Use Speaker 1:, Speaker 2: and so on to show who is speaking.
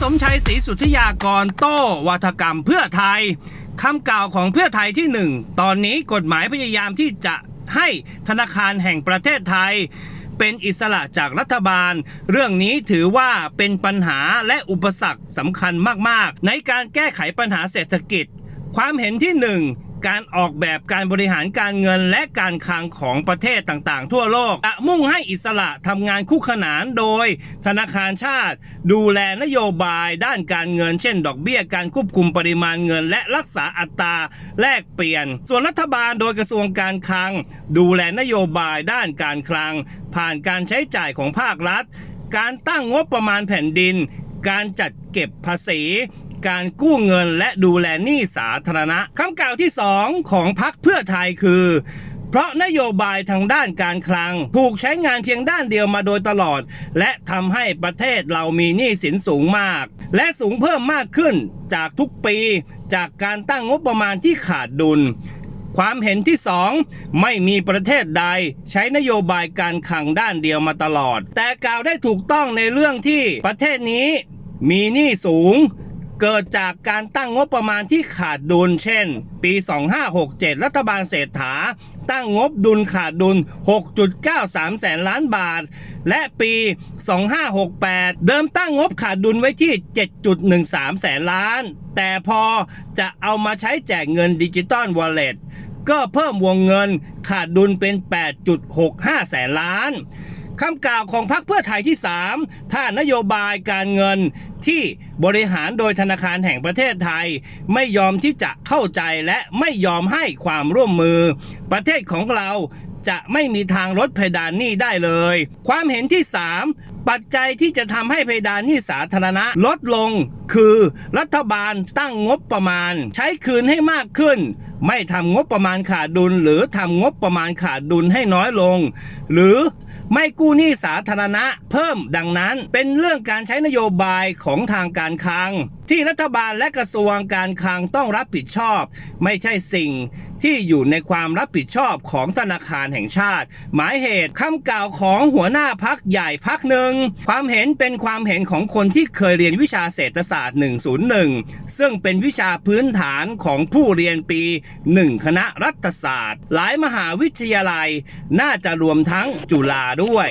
Speaker 1: สมชัยศรีสุทธยากรโต้วัฒกรรมเพื่อไทยคำกล่าวของเพื่อไทยที่หนึ่งตอนนี้กฎหมายพยายามที่จะให้ธนาคารแห่งประเทศไทย เป็นอิสระจากรัฐบาล เรื่องนี้ถือว่าเป็นปัญหาและอุปสรรคสำคัญมาก ๆ ในการแก้ไขปัญหาเศรษฐกิจ ความเห็นที่หนึ่ง การออกแบบการบริหารการเงินและการคลังของประเทศต่างๆ ทั่วโลกจะมุ่งให้อิสระทำงานคู่ขนานโดย ธนาคารชาติ ดูแลนโยบายด้านการเงิน เช่น ดอกเบี้ยการควบคุมปริมาณเงิน และรักษาอัตราแลกเปลี่ยน ส่วนรัฐบาลโดยกระทรวงการคลัง ดูแลนโยบายด้านการคลัง ผ่านการใช้จ่ายของภาครัฐ การตั้งงบประมาณแผ่นดิน การจัดเก็บภาษี การกู้เงินและดูแลหนี้สาธารณะคำกล่าวที่ 2 ของพรรคเพื่อไทยคือ เพราะนโยบายทางด้านการคลัง ถูกใช้งานเพียงด้านเดียวมาโดยตลอด และทำให้ประเทศเรามีหนี้สินสูงมาก และสูงเพิ่มมากขึ้นจากทุกปี จากการตั้งงบประมาณที่ขาดดุลความเห็นที่ 2 ไม่มีประเทศใดใช้นโยบายการคลังด้านเดียวมาตลอด แต่กล่าวได้ถูกต้องในเรื่องที่ประเทศนี้มีหนี้สูง เกิดจากการตั้งงบประมาณที่ขาดดุล เช่น ปี 2567 รัฐบาลเศรษฐา ตั้งงบดุลขาดดุล 6.93 แสนล้านบาท และปี 2568 เดิมตั้งงบขาดดุลไว้ที่ 7.13 แสนล้าน แต่พอจะเอามาใช้แจกเงินดิจิตอลวอลเล็ตก็เพิ่มวงเงินขาดดุลเป็น 8.65 แสนล้านคำกล่าวของพรรคเพื่อไทยที่ 3 ถ้านโยบายการเงิน ที่บริหารโดยธนาคารแห่งประเทศไทย ไม่ยอมที่จะเข้าใจและไม่ยอมให้ความร่วมมือ ประเทศของเราจะไม่มีทางลดเพดานหนี้ได้เลย ความเห็นที่ 3 ปัจจัยที่จะทำให้เพดานหนี้สาธารณะลดลง คือ รัฐบาลตั้งงบประมาณ ใช้คืนให้มากขึ้น ไม่ทำงบประมาณขาดดุล หรือทำงบประมาณขาดดุลให้น้อยลง หรือไม่กู้หนี้สาธารณะเพิ่มดังนั้นเป็นเรื่องการใช้นโยบายของทางการคลัง ที่รัฐบาลและกระทรวงการคลังต้องรับผิดชอบ ไม่ใช่สิ่งที่อยู่ในความรับผิดชอบของธนาคารแห่งชาติ หมายเหตุคำกล่าวของหัวหน้าพักใหญ่พักหนึ่ง ความเห็นเป็นความเห็นของคนที่เคยเรียนวิชาเศรษฐศาสตร์ 101 ซึ่งเป็นวิชาพื้นฐานของผู้เรียนปี1 คณะรัฐศาสตร์ หลายมหาวิทยาลัย น่าจะรวมทั้งจุฬาด้วย